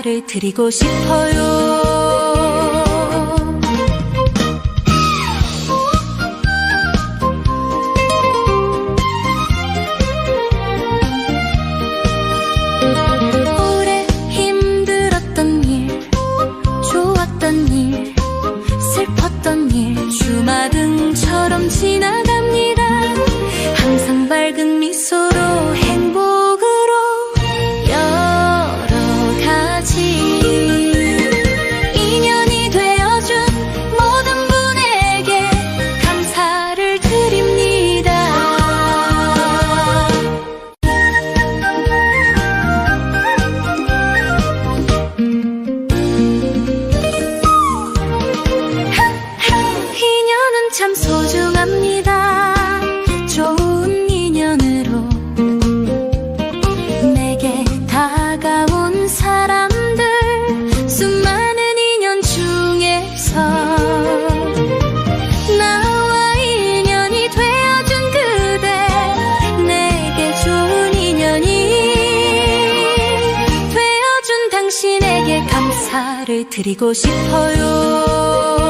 인사를 드리고 싶어요. 당신에게 감사를 드리고 싶어요.